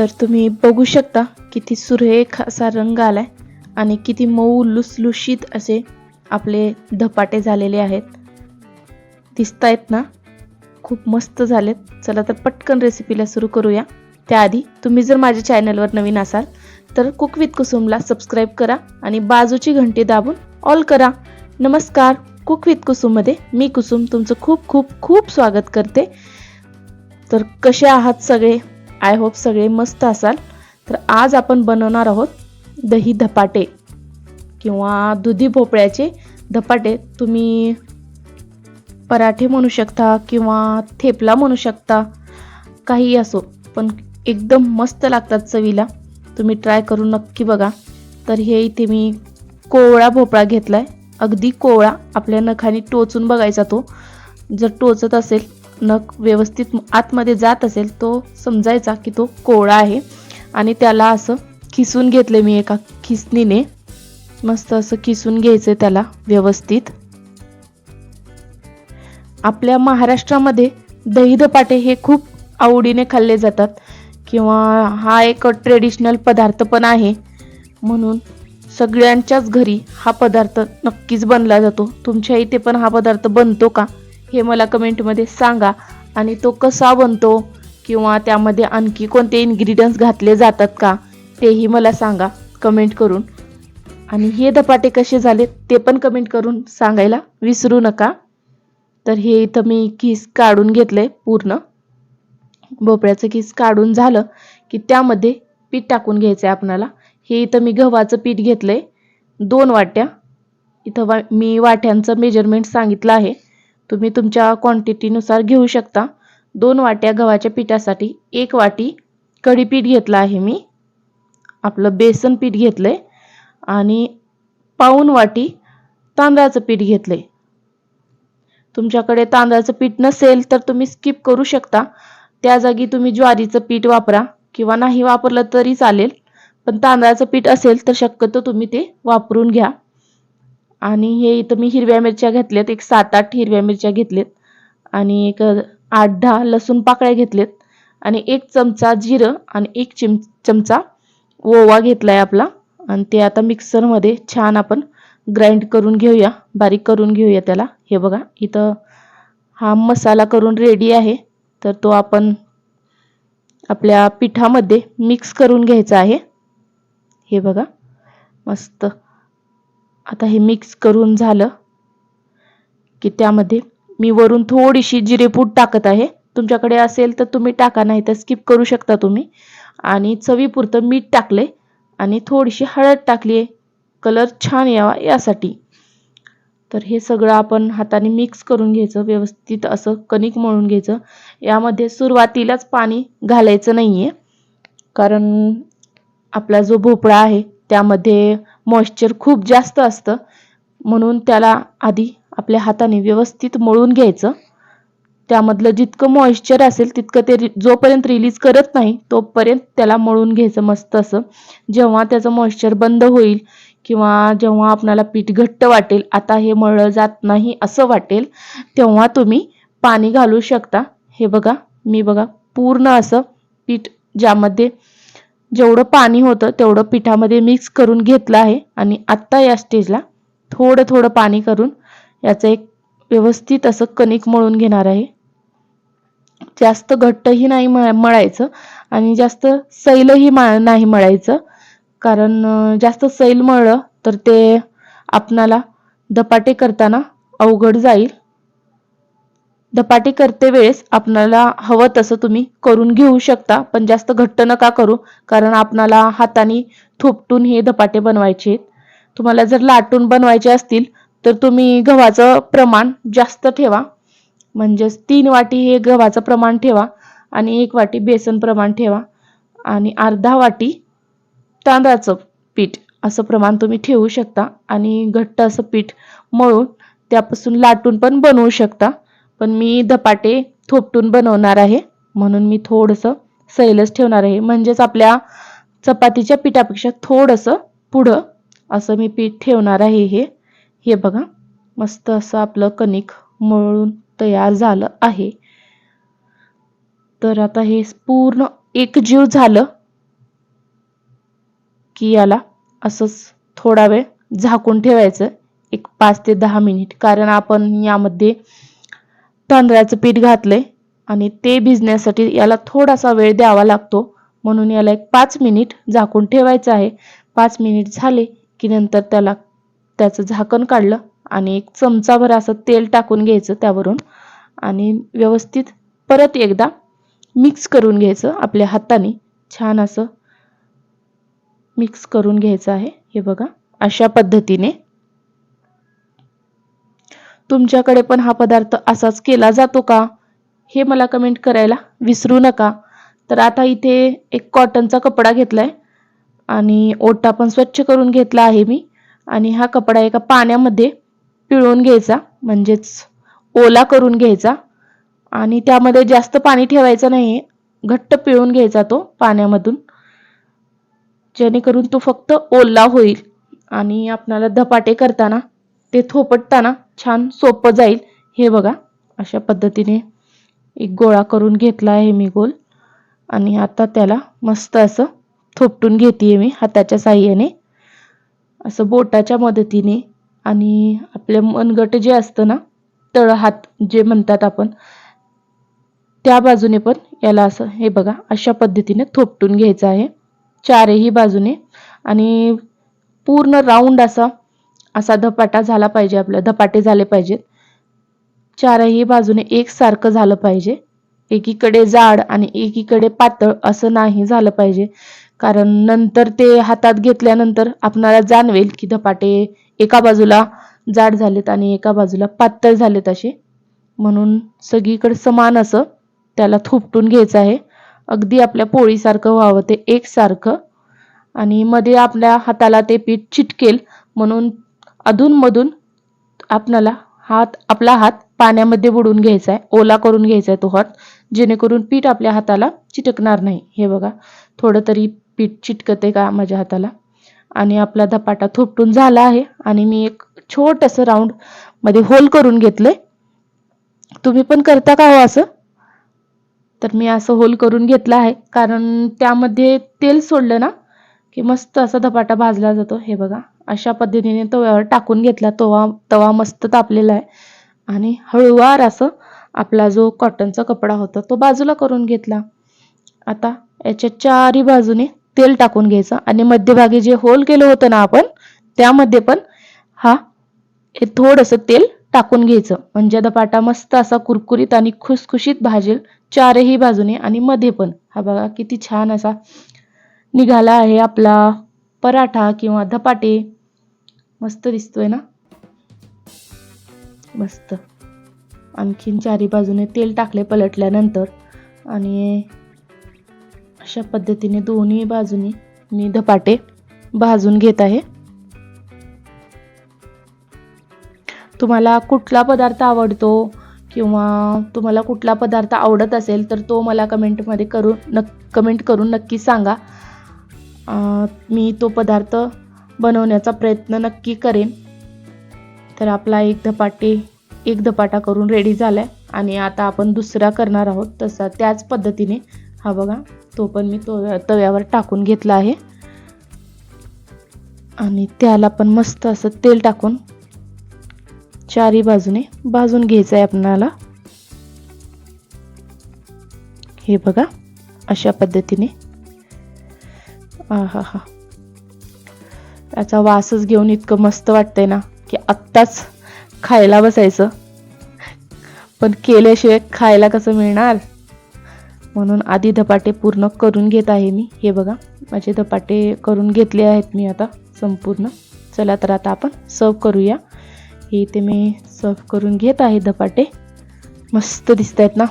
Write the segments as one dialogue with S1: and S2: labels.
S1: तर तुम्ही बघू शकता किती सुरेख असा रंग आलाय आणि किती मऊ लुसलुशीत असे आपले धपाटे झालेले आहेत. दिसतायत ना? खूप मस्त झालेत. चला तर पटकन रेसिपीला सुरू करूया. त्याआधी तुम्ही जर माझ्या चॅनलवर नवीन असाल तर कुक विथ कुसुमला सबस्क्राईब करा आणि बाजूची घंटी दाबून ऑल करा. नमस्कार. कुक विथ कुसुममध्ये मी कुसुम तुमचं खूप खूप खूप स्वागत करते. तर कसे आहात सगळे? आय होप सगळे मस्त असाल. तर आज आपण बनवणार आहोत दही धपाटे किंवा दुधी भोपळ्याचे धपाटे. तुम्ही पराठे म्हणू शकता किंवा थेपला म्हणू शकता काही असो पण एकदम मस्त लागतात चवीला. तुम्ही ट्राय करून नक्की बघा. तर हे इथे मी कोवळा भोपळा घेतला आहे अगदी कोवळा आपल्या नखाने टोचून बघायचा तो. जर टोचत असेल नख व्यवस्थित आतमध्ये जात असेल तो समजायचा की तो कोवळा आहे. आणि त्याला असं खिसून घेतले मी एका खिसणीने. मस्त असं खिसून घ्यायचं त्याला व्यवस्थित. आपल्या महाराष्ट्रामध्ये दही धपाटे हे खूप आवडीने खाल्ले जातात. किंवा हा एक ट्रेडिशनल पदार्थ पण आहे. म्हणून सगळ्यांच्याच घरी हा पदार्थ नक्कीच बनला जातो. तुमच्या इथे पण हा पदार्थ बनतो का? हे मला कमेंटमध्ये सांगा. आणि तो कसा बनतो किंवा त्यामध्ये आणखी कोणते इन्ग्रेडियंट्स घातले जातात का तेही मला सांगा कमेंट करून. आणि हे धपाटे कसे झाले ते पण कमेंट करून सांगायला विसरू नका. तर हे इथं मी किस काढून घेतलंय पूर्ण. भोपळ्याचं किस काढून झालं की त्यामध्ये पीठ टाकून घ्यायचं आहे आपणाला. हे इथं मी गव्हाचं पीठ घेतलंय. दोन वाट्या. इथं वा मी वाट्यांचं मेजरमेंट सांगितलं आहे. तुम्ही तुमच्या क्वांटिटीनुसार घेऊ शकता. दोन वाट्या गव्हाच्या पिठासाठी एक वाटी कढीपीठ घेतलं आहे मी. आपलं बेसन पीठ घेतलंय. आणि पाऊन वाटी तांदळाचं पीठ घेतलंय. तुमच्याकडे तांदळाचं पीठ नसेल तर तुम्ही स्किप करू शकता. त्या जागी तुम्ही ज्वारीचं पीठ वापरा किंवा नाही वापरलं तरी चालेल. पण तांदळाचं पीठ असेल तर शक्यतो तुम्ही ते वापरून घ्या. आणि हे इथं मी हिरव्या मिरच्या घेतल्यात एक सात आठ हिरव्या मिरच्या घेतल्यात आणि एक आठ दहा लसूण पाकळ्या घेतलेत आणि एक चमचा जिरं आणि एक चिम चमचा ओवा घेतला आहे आपला आणि ते आता मिक्सरमध्ये छान आपण ग्राइंड करून घेऊया बारीक करून घेऊया त्याला. हे बघा इथं हा मसाला करून रेडी आहे. तर तो आपण आपल्या पिठामध्ये मिक्स करून घ्यायचा आहे. हे बघा मस्त. आता हे मिक्स करून झालं की त्यामध्ये मी वरून थोडीशी जिरेपूड टाकत आहे. तुमच्याकडे असेल तर तुम्ही टाका नाही तर स्किप करू शकता तुम्ही. आणि चवीपुरतं मीठ टाकले आणि थोडीशी हळद टाकली आहे कलर छान यावा यासाठी. तर हे सगळं आपण हाताने मिक्स करून घ्यायचं व्यवस्थित असं कणिक मळून घ्यायचं. यामध्ये सुरुवातीलाच पाणी घालायचं नाही आहे कारण आपला जो भोपळा आहे त्यामध्ये मॉइश्चर खूप जास्त असतं. म्हणून त्याला आधी आपल्या हाताने व्यवस्थित मळून घ्यायचं. त्यामधलं जितकं मॉइश्चर असेल तितकं ते जोपर्यंत रिलीज करत नाही तोपर्यंत त्याला मळून घ्यायचं मस्त असं. जेव्हा त्याचं मॉइश्चर बंद होईल किंवा जेव्हा आपणाला पीठ घट्ट वाटेल आता हे मळलं जात नाही असं वाटेल तेव्हा तुम्ही पाणी घालू शकता. हे बघा मी बघा पूर्ण असं पीठ ज्यामध्ये जेवढं पाणी होतं तेवढं पिठामध्ये मिक्स करून घेतलं आहे. आणि आत्ता या स्टेजला थोडं थोडं पाणी करून याचं एक व्यवस्थित असं कणिक मळून घेणार आहे. जास्त घट्टही नाही मळायचं आणि जास्त सैलही नाही मळायचं. कारण जास्त सैल मळलं तर ते आपणाला धपाटे करताना अवघड जाईल. धपाटी करते वेळेस आपणाला हवं तसं तुम्ही करून घेऊ शकता पण जास्त घट्ट नका करू कारण आपणाला हाताने थोपटून हे धपाटे बनवायचे तुम्हाला जर लाटून बनवायचे असतील तर तुम्ही गव्हाचं प्रमाण जास्त ठेवा. म्हणजेच तीन वाटी हे गव्हाचं प्रमाण ठेवा आणि एक वाटी बेसन प्रमाण ठेवा आणि अर्धा वाटी तांदळाचं पीठ असं प्रमाण तुम्ही ठेवू शकता आणि घट्ट असं पीठ मळून त्यापासून लाटून पण बनवू शकता. पण मी धपाटे थोपटून बनवणार आहे. म्हणून मी थोडंसं सैलच ठेवणार आहे. म्हणजेच आपल्या चपातीच्या पिठापेक्षा थोडंसं पुढं असं मी पीठ ठेवणार आहे हे. हे बघा मस्त असं आपलं कणिक मळून तयार झालं आहे. तर आता हे पूर्ण एकजीव झालं की याला असंच थोडा वेळ झाकून ठेवायचं. एक पाच ते दहा मिनिट. कारण आपण यामध्ये तांदळाचं पीठ घातलंय आणि ते भिजण्यासाठी याला थोडासा वेळ द्यावा लागतो. म्हणून याला एक पाच मिनिट झाकून ठेवायचं आहे. पाच मिनिट झाले की नंतर त्याला त्याचं झाकण काढलं आणि एक चमचाभर असं तेल टाकून घ्यायचं त्यावरून आणि व्यवस्थित परत एकदा मिक्स करून घ्यायचं आपल्या हाताने. छान असं मिक्स करून घ्यायचं आहे. हे बघा अशा पद्धतीने तुमच्याकडे पण हा पदार्थ असाच केला जातो का? हे मला कमेंट करायला विसरू नका. तर आता इथे एक कॉटनचा कपडा घेतला आहे आणि ओटा पण स्वच्छ करून घेतला आहे मी. आणि हा कपडा एका पाण्यामध्ये पिळून घ्यायचा. म्हणजेच ओला करून घ्यायचा. आणि त्यामध्ये जास्त पाणी ठेवायचं नाही घट्ट पिळून घ्यायचा तो पाण्यामधून. जेणेकरून तो फक्त ओला होईल. आणि आपणाला धपाटे करताना ते थोपटताना छान सोपं जाईल. हे बघा अशा पद्धतीने एक गोळा करून घेतला आहे मी गोल. आणि आता त्याला मस्त असं थोपटून घेते मी हाताच्या साह्याने. असं बोटाच्या मदतीने आणि आपले मनगट जे असतं ना तळहात जे म्हणतात आपण त्या बाजूने पण याला असं हे बघा अशा पद्धतीने थोपटून घ्यायचं आहे. चारही बाजूने आणि पूर्ण राऊंड असा असा धपाटा झाला पाहिजे आपला. धपाटे झाले पाहिजेत. चारही बाजूने एकसारखं झालं पाहिजे. एकीकडे जाड आणि एकीकडे पातळ असं नाही झालं पाहिजे. कारण नंतर ते हातात घेतल्यानंतर आपणाला जाणवेल की धपाटे एका बाजूला जाड झालेत आणि एका बाजूला पातळ झालेत असे. म्हणून सगळीकडे समान असं त्याला थोपटून घ्यायचं आहे. अगदी आपल्या पोळीसारखं व्हावं ते एकसारखं. आणि मध्ये आपल्या हाताला ते पीठ चिटकेल म्हणून अधूनमधून आपणाला हात आपला हात पाण्यामध्ये बुडून घ्यायचा आहे ओला करून घ्यायचा आहे तो हात जेणेकरून पीठ आपल्या हाताला चिटकणार नाही. हे बघा थोडं तरी पीठ चिटकते का माझ्या हाताला? आणि आपला धपाटा थोपटून झाला आहे आणि मी एक छोटंसं राऊंडमध्ये होल करून घेतले तुम्ही पण करता का हो असं? तर मी असं होल करून घेतलं आहे कारण त्यामध्ये तेल सोडलं ना की मस्त असा धपाटा भाजला जातो. हे बघा अशा पद्धतीने तव्यावर टाकून घेतला. तवा तवा मस्त तापलेला आहे. आणि हळूवार असं आपला जो कॉटनचा कपडा होता तो बाजूला करून घेतला. आता याच्या चारही बाजूने तेल टाकून घ्यायचं. आणि मध्यभागी जे होल केलं होतं ना आपण त्यामध्ये पण हा हे थोडंसं तेल टाकून घ्यायचं. म्हणजे धपाटा मस्त असा कुरकुरीत आणि खुसखुशीत भाजेल चारही बाजूने आणि मध्ये पण. हा बघा किती छान असा निघाला आहे आपला पराठा किंवा धपाटे. मस्त दिसतोय ना? मस्त. आणखीन चारी बाजूने तेल टाकले पलटल्यानंतर आणि अशा पद्धतीने दोन्ही बाजूनी मी धपाटे भाजून घेत आहे. तुम्हाला कुठला पदार्थ आवडतो किंवा तुम्हाला कुठला पदार्थ आवडत असेल तर तो मला कमेंटमध्ये करून नक कमेंट करून नक्की सांगा. मी तो पदार्थ बनवण्याचा प्रयत्न नक्की करेन. तर आपला एक धपाटे एक धपाटा करून रेडी झाला आहे आणि आता आपण दुसरा करणार आहोत. तसा त्याच पद्धतीने हा बघा तो पण मी तो तव्यावर टाकून घेतला आहे. आणि त्याला पण मस्त असं तेल टाकून चारी बाजूने भाजून घ्यायचं आहे आपणाला. हे बघा अशा पद्धतीने हा हा त्याचा वासच घेऊन इतकं मस्त वाटतंय ना की आत्ताच खायला बसायचं. पण केल्याशिवाय खायला कसं मिळणार? म्हणून आधी धपाटे पूर्ण करून घेत आहे मी. हे बघा माझे धपाटे करून घेतले आहेत मी आता संपूर्ण. चला तर आता आपण सर्व करूया. हे इथे मी सर्व करून घेत आहे धपाटे. मस्त दिसत आहेत ना.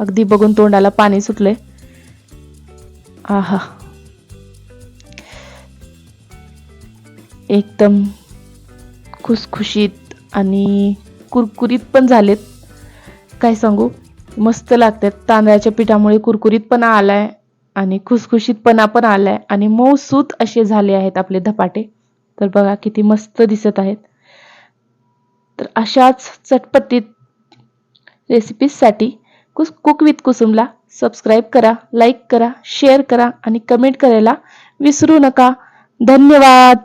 S1: अगदी बघून तोंडाला पाणी सुटलंय. आहा. एकदम खुसखुशीत आणि कुरकुरीत पण झालेत. काय सांगू? मस्त लागतात. तांदळाच्या पिठामुळे कुरकुरीतपणा आलाय आणि खुसखुशीतपणा पण आलाय. आणि मऊसूत असे झाले आहेत आपले धपाटे. तर बघा किती मस्त दिसत आहेत. तर अशाच चटपटीत रेसिपीजसाठी कुस कुक विथ कुसुमला सबस्क्राईब करा लाईक करा शेअर करा आणि कमेंट करायला विसरू नका. धन्यवाद!